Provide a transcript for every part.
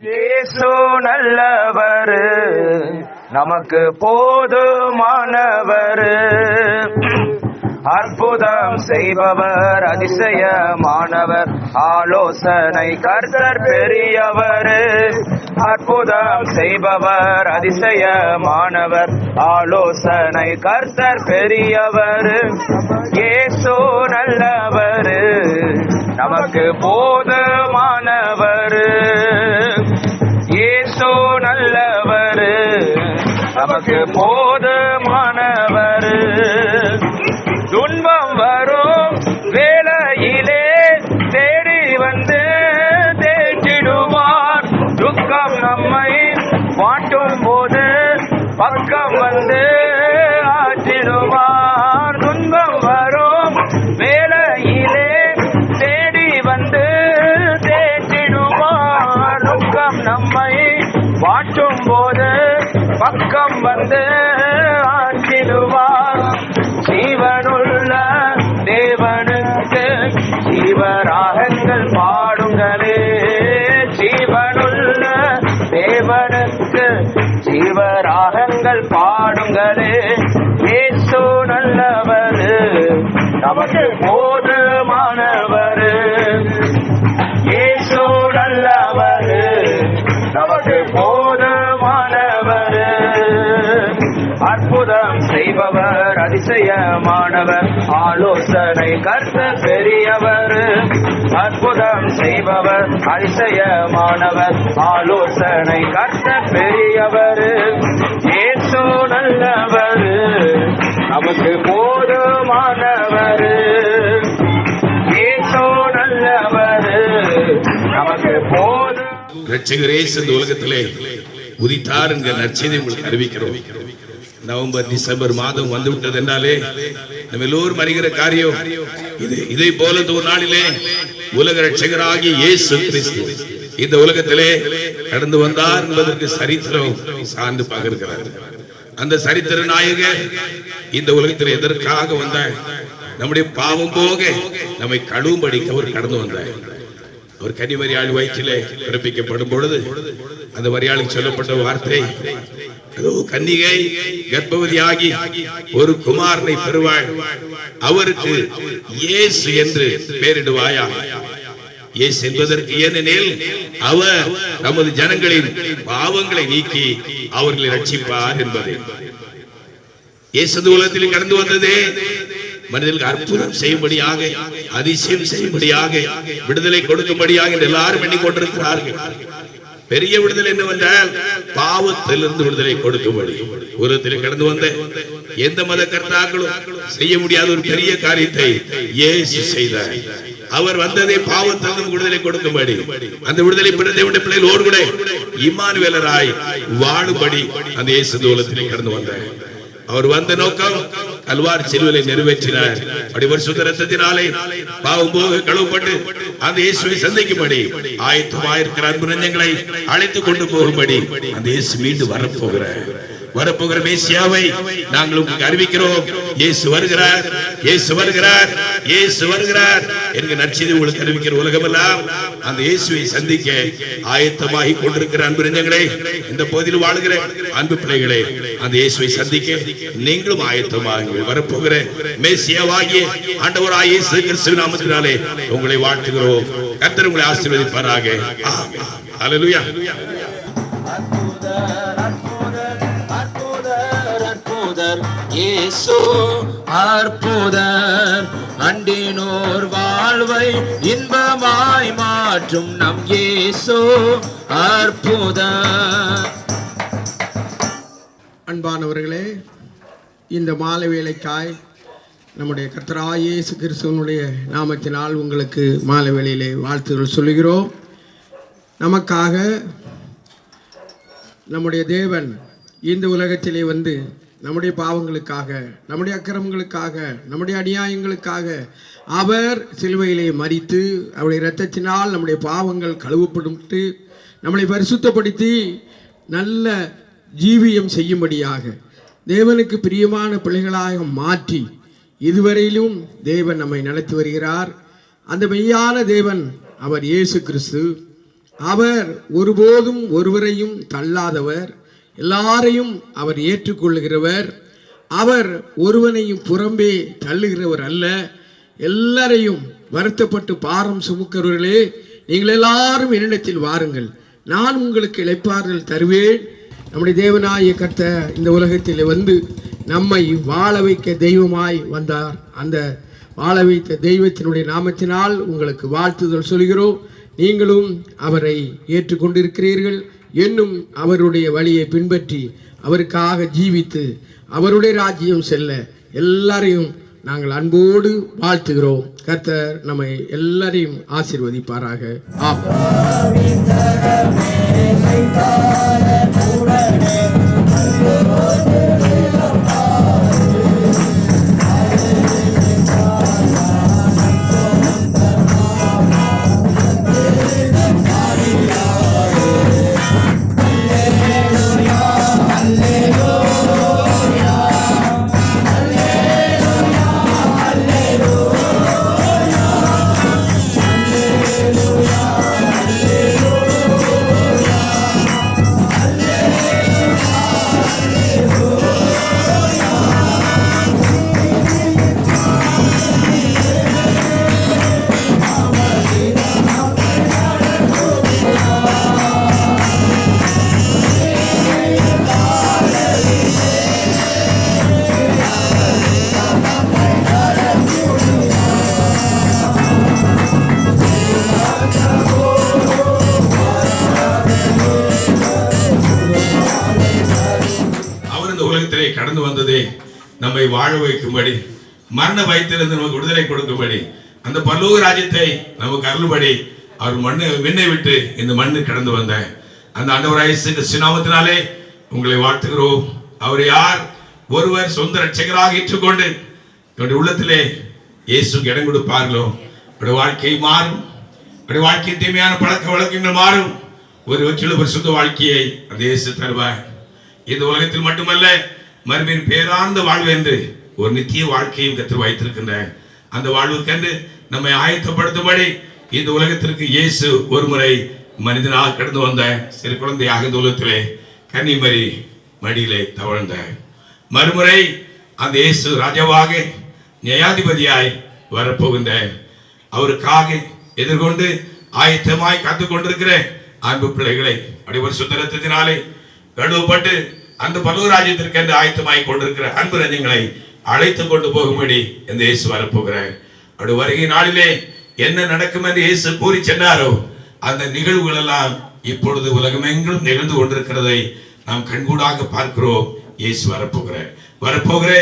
ஏசு நல்லவர். நமக்கு போதுமானவர். அற்புதம் செய்பவர் அதிசயமானவர். ஆலோசனை கர்த்தர் பெரியவர். அற்புதம் செய்பவர் அதிசயமானவர். ஆலோசனை கர்த்தர் பெரியவர். ஏசோ நல்லவர் நமக்கு போதுமானவர். நமக்கு போதுமானவர். துன்பம் வரும் வேலையிலே தேடி வந்து தேற்றிடுவார். துக்கம் நம்மை வாட்டும் போது பக்கம் வந்து ஆற்றிடுவார். துன்பம் வரும் வேலையிலே தேடி வந்து தேற்றிடுவார். துக்கம் நம்மை வாட்டும் போது பக்கம் வந்து ஆற்றிடுவார் ஜீவனுள்ள தேவனுக்கு ஜீவராகங்கள் பாடுங்களே. ஜீவனுள்ள தேவனுக்கு ஜீவராகங்கள் பாடுங்களே. ஏசோ நல்லவர். நமக்கு அதிசயமானவர் ஆலோசனை கர்த்த பெரியவர். அற்புதம் செய்பவர் அதிசயமானவர் ஆலோசனை கர்த்த பெரியவர். ஏசோ நல்லவர் நமக்கு போதுமானவர். ஏசோ நல்லவர் நமக்கு போதும் ரட்சகரேசு இந்த உலகத்திலே உதித்தார் என்கிற நற்செய்தி உங்களுக்கு அறிவிக்கிறோம். நவம்பர் டிசம்பர் மாதம் வந்து விட்டது என்றாலே நம்ம எல்லோரும் அறிகிற காரியம் இது. இதை போல ஒரு நாளிலே உலக ரட்சகராகிய இயேசு கிறிஸ்து இந்த உலகத்திலே கடந்து வந்தார் என்பதற்கு சரித்திரம் சார்ந்து பார்க்கிறார். அந்த சரித்திர நாயக இந்த உலகத்தில் எதற்காக வந்தார்? நம்முடைய பாவம் போக நம்மை கழுவும்படிக்கு அவர் கடந்து வந்தார். ஒரு கன்னிமரியாள் வயிற்றிலே பிறப்பிக்கப்படும் பொழுது அந்த மரியாளுக்கு சொல்லப்பட்ட வார்த்தை கன்னிகை கர்ப்பவதியாகி ஒரு குமாரனை பெறுவாள். அவருக்கு இயேசு என்று பெயரிடுவாயா இயேசு என்பதற்கு ஏனெனில் அவர் நமது ஜனங்களின் பாவங்களை நீக்கி அவர்களை ரட்சிப்பார் என்பது. இயேசு உலகத்தில் கடந்து வந்ததே. மனிதர்களுக்கு அற்புதம் செய்யும்படியாக அதிசயம் செய்யும்படியாக விடுதலை கொடுக்கும்படியாக எல்லாரும் எண்ணிக்கொண்டிருக்கிறார்கள் பெரிய விடுதலை என்னவென்றால் பாவத்திலிருந்து விடுதலை கொடுக்கும்படி. உலகத்தில் கடந்து வந்த எந்த மத கர்த்தாக்களும் செய்ய முடியாத ஒரு பெரிய காரியத்தை இயேசு செய்தார். அவர் வந்ததே பாவத்திலிருந்து விடுதலை கொடுக்கும்படி. அந்த விடுதலை பெற்ற தேவனுடைய ஓர் கூட இமானுவேலராய் வாழும்படி அந்த இயேசு தூலத்திலே கடந்து வந்தார். அவர் வந்த நோக்கம் கல்வார் சிலுவையை நிறைவேற்றினார். அடிவர் சுதரத்தினாலே பாவம் போக கழுவப்பட்டு அந்த இயேசுவை சந்திக்கும்படி ஆயத்தமாயிருக்கிற அன்பு நெஞ்சங்களை அழைத்து கொண்டு போகும்படி அந்த இயேசு மீண்டும் வரப்போகிறார். வரப்போகிற மேசியாவை நாங்கள் உங்களுக்கு அறிவிக்கிறோம். இயேசு வருகிறார் இயேசு வருகிறார் இயேசு வருகிறார் என்கிற நற்செய்தி உங்களுக்கு அறிவிக்கிற உலகமெல்லாம் அந்த இயேசுவை சந்திக்க ஆயத்தமாகி கொண்டிருக்கிற அன்பு நெஞ்சங்களே இந்த பகுதியில் வாழ்கிற அன்பு பிள்ளைகளே அந்த இயேசுவை சந்திக்க நீங்களும் ஆயத்தமாகுங்கள். வரப்போகிற மேசியாவாகிய ஆண்டவராய் இயேசு கிறிஸ்து நாமத்தினாலே உங்களை வாழ்த்துகிறோம். கர்த்தர் உங்களை ஆசீர்வதிப்பாராக. அலலுயா இயேசு அற்புதர். அண்டினோர் வாழ்வை இன்பமாய் மாற்றும் நம் இயேசு அற்புதர். அன்பானவர்களே இந்த மாலை வேலைக்காய் நம்முடைய கர்த்தராகிய இயேசு கிறிஸ்துவனுடைய நாமத்தினால் உங்களுக்கு மாலை வேளையிலே வாழ்த்துகள் சொல்கிறோம் நமக்காக நம்முடைய தேவன் இந்த உலகத்திலே வந்து நம்முடைய பாவங்களுக்காக நம்முடைய அக்கிரமங்களுக்காக நம்முடைய அநியாயங்களுக்காக அவர் சிலுவையிலே மறித்து அவருடைய இரத்தத்தினால் நம்முடைய பாவங்கள் கழுவப்பட்டு நம்மளை பரிசுத்தப்படுத்தி நல்ல ஜீவியம் செய்யும்படியாக தேவனுக்கு பிரியமான பிள்ளைகளாக மாற்றி இதுவரையிலும் தேவன் நம்மை நடத்தி வருகிறார். அந்த மெய்யான தேவன் அவர் இயேசு கிறிஸ்து. அவர் ஒருபோதும் ஒருவரையும் தள்ளாதவர். எல்லாரையும் அவர் ஏற்றுக்கொள்கிறவர் அவர் ஒருவனையும் புறம்பே தள்ளுகிறவர் அல்ல. எல்லாரையும் வருத்தப்பட்டு பாரம் சுமக்கிறவர்களே நீங்கள் எல்லாரும் என்னிடத்தில் வாருங்கள். நான் உங்களுக்கு இழைப்பார்கள் தருவேன். நம்முடைய தேவனாய கர்த்த இந்த உலகத்தில் வந்து நம்மை வாழ வைக்க தெய்வமாய் வந்தார். அந்த வாழ வைத்த தெய்வத்தினுடைய நாமத்தினால் உங்களுக்கு வாழ்த்துதல் சொல்கிறோம். நீங்களும் அவரை ஏற்றுக்கொண்டிருக்கிறீர்கள். என்னும் அவருடைய வழியை பின்பற்றி அவருக்காக ஜீவித்து அவருடைய ராஜ்யம் செல்ல எல்லாரையும் நாங்கள் அன்போடு வாழ்த்துகிறோம். கர்த்தர் நம்மை எல்லாரையும் ஆசிர்வதிப்பாராக. ஆம் இந்த கடந்து வந்ததே நம்மை வாழ வைக்கும்படி மரண பயத்திலிருந்து நமக்கு விடுதலை கொடுக்கும்படி அந்த பல்லோக ராஜ்யத்தை நமக்கு அருள்படி அவர் மண்ணு விண்ணை விட்டு இந்த மண்ணு கடந்து வந்த அந்த ஆண்டவராய சினாமத்தினாலே உங்களை வாழ்த்துகிறோம். அவர் யார்? ஒருவர் சொந்த ரட்சகராக ஏற்றுக்கொண்டு என்னுடைய உள்ளத்திலே இயேசுக்கு இடம் கொடுப்பார்களோ? என்னுடைய வாழ்க்கை மாறும். என்னுடைய வாழ்க்கை தீமையான பழக்க வழக்கங்கள் மாறும். ஒரு வச்சுள்ள ஒரு சொந்த வாழ்க்கையை அந்த இயேசு தருவார். இந்த உலகத்தில் மட்டுமல்ல மறுமையின் பேரார்ந்த வாழ்வு என்று ஒரு நித்திய வாழ்க்கையும் கற்று வைத்திருக்கின்ற அந்த வாழ்வுக்கென்று நம்மை ஆயத்தப்படுத்தும்படி இந்த உலகத்திற்கு இயேசு ஒரு முறை மனிதனாக கடந்து வந்த சிறு குழந்தையாக இந்த உலகத்திலே கன்னிமரி மடியிலே தவழ்ந்த மறுமுறை அந்த இயேசு ராஜாவாக நியாயாதிபதியாய் வரப்போகின்ற அவருக்காக எதிர்கொண்டு ஆயத்தமாய் காத்து கொண்டிருக்கிற அன்பு பிள்ளைகளை ஒரு சுந்தரத்தினாலே கழுவப்பட்டு அந்த பல்லவராஜ்யத்திற்கு என்று ஆயத்தமாய் கொண்டிருக்கிற அன்பு ரஞ்சங்களை அழைத்து கொண்டு போகும்படி இந்த இயேசு வரப்போகிறார். அப்படி வருகை நாளிலே என்ன நடக்கும் என்று இயேசு கூறி சென்றாரோ அந்த நிகழ்வுகள் எல்லாம் இப்பொழுது உலகமெங்கிலும் நிகழ்ந்து கொண்டிருக்கிறதை நாம் கண்கூடாக பார்க்கிறோம். இயேசு வரப்போகிறார். வரப்போகிற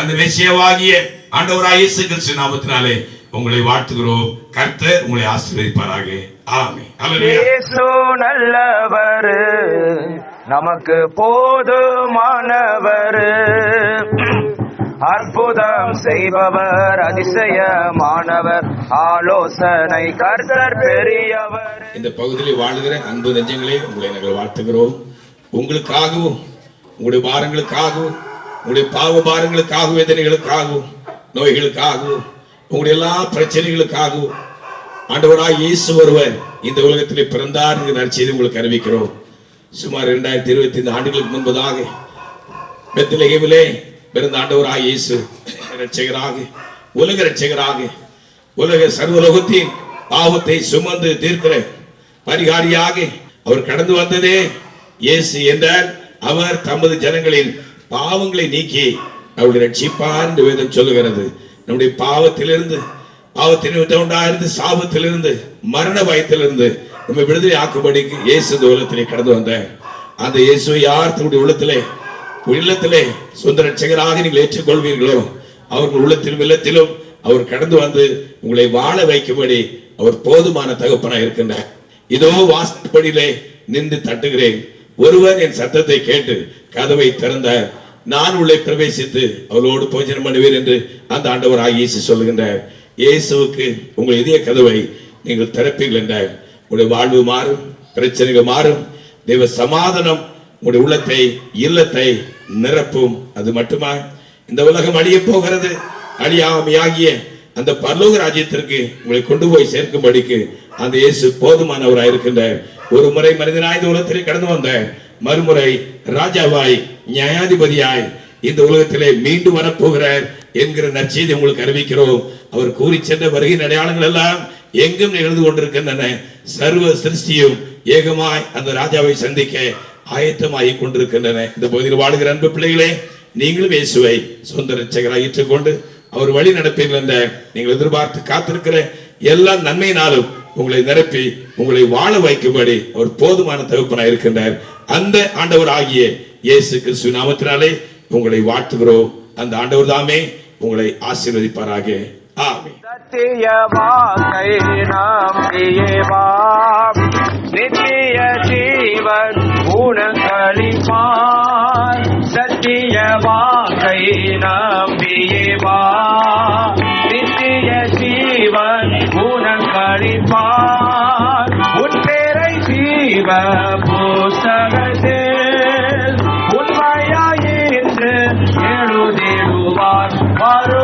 அந்த மெசியவாகிய ஆண்டவராய் இயேசு கிறிஸ்து நாமத்தினாலே உங்களை வாழ்த்துகிறோம். கர்த்தர் உங்களை ஆசீர்வதிப்பாராக. இயேசு நல்லவர். நமக்கு போதுமானவர். அற்புதம் செய்பவர் அதிசயமானவர் ஆலோசனை கர்த்தர் பெரியவர். இந்த பகுதியில் வாழ்கிற அன்பு நெஞ்சங்களே உங்களை நாங்கள் வாழ்த்துகிறோம். உங்களுக்காகவும் உங்களுடைய பாரங்களுக்காகவும் உங்களுடைய பாவ பாரங்களுக்காகவும் வேதனைகளுக்காகவும் நோய்களுக்காகவும் உங்களுடைய எல்லா பிரச்சனைகளுக்காகவும் ஆண்டவராக இயேசு ஒருவர் இந்த உலகத்திலே பிறந்தார் என்கிற நற்செய்தி உங்களுக்கு அறிவிக்கிறோம். சுமார் இரண்டாயிரத்தி இருபத்தி ஐந்து ஆண்டுகளுக்கு முன்பதாக பெத்லகேமிலே பிறந்த ஆண்டவராக இயேசு இரட்சகராக உலக இரட்சகராக உலக சர்வலோகத்தின் பாவத்தை சுமந்து தீர்க்கிற பரிகாரியாக அவர் கடந்து வந்ததே இயேசு என்றால் அவர் தமது ஜனங்களின் பாவங்களை நீக்கி அவருடைய ரட்சிப்பார் என்று வேதம் சொல்லுகிறது. நம்முடைய பாவத்திலிருந்து பாவத்தின் உண்டாயிருந்து சாபத்திலிருந்து மரண பயத்திலிருந்து நம்ம விடுதலை ஆக்கும்படிக்கு இயேசு இந்த உலகத்திலே கடந்து வந்தார். அந்த இயேசு யார்? தன்னுடைய உள்ளத்திலே உள்ளத்திலே சுந்தர ரட்சகராக நீங்கள் ஏற்றுக்கொள்வீர்களோ அவர்கள் உள்ளத்திலும் இல்லத்திலும் அவர் கடந்து வந்து உங்களை வாழ வைக்கும்படி அவர் போதுமான தகப்பனாக இருக்கின்றார். இதோ வாசப்படியிலே நின்று தட்டுகிறேன். ஒருவன் என் சத்தத்தை கேட்டு கதவை திறந்தார். நான் உள்ளே பிரவேசித்து அவளோடு போஜனம் பண்ணுவேன் என்று அந்த ஆண்டவர் ஆகியேசு சொல்லுகின்றார். இயேசுவுக்கு உங்கள் இதய கதவை நீங்கள் திறப்பீர்கள் என்றார். உங்களுடைய வாழ்வு மாறும் பிரச்சனைகள் மாறும். தெய்வ சமாதானம் உங்களுடைய உள்ளத்தை இல்லத்தை நிரப்பும். அது மட்டுமா? இந்த உலகம் அழிய போகிறது. அழியாமையாகிய அந்த பரலோக ராஜ்யத்திற்கு உங்களை கொண்டு போய் சேர்க்கும்படிக்கு அந்த இயேசு போதுமானவராய் இருக்கின்ற ஒரு முறை மனிதனாய் இந்த உலகத்திலே கடந்து வந்த மறுமுறை ராஜாவாய் நியாயாதிபதியாய் இந்த உலகத்திலே மீண்டும் வரப்போகிறார் என்கிற நற்செய்தி உங்களுக்கு அறிவிக்கிறோம். அவர் கூறி சென்ற வருகையின் அடையாளங்கள் எல்லாம் எங்கும் நிகழ்ந்து கொண்டிருக்கின்றன சர்வ சிருஷ்டியும் ஏகமாய் அந்த ராஜாவை சந்திக்க ஆயத்தமாகிக் கொண்டிருக்கின்றன. இந்த பகுதியில் வாழுகிற அன்பு பிள்ளைகளே நீங்களும் இயேசுவை சொந்த ரட்சகராக ஏற்றுக்கொண்டு அவர் வழி நடப்பீர்கள் என்ற நீங்கள் எதிர்பார்த்து காத்திருக்கிற எல்லா நன்மையினாலும் உங்களை நிரப்பி உங்களை வாழ வைக்கும்படி அவர் போதுமான தகுப்பனாக இருக்கின்றார். அந்த ஆண்டவர் ஆகிய இயேசு கிறிஸ்து நாமத்தினாலே உங்களை வாழ்த்துகிறோம். அந்த ஆண்டவர் தாமே உங்களை ஆசீர்வதிப்பாராக. சத்திய வாக்கை நம்பியேவாம் நித்திய ஜீவன் உணக்களிப்பார் சத்திய வாக்கை நம்பியேவாம் நித்திய ஜீவன் உணக்களிப்பார் உன் பேரை ஜீவ புஸ்தகத்தில் உண்மையாயின்று எழுதிடுவார். வருவாய்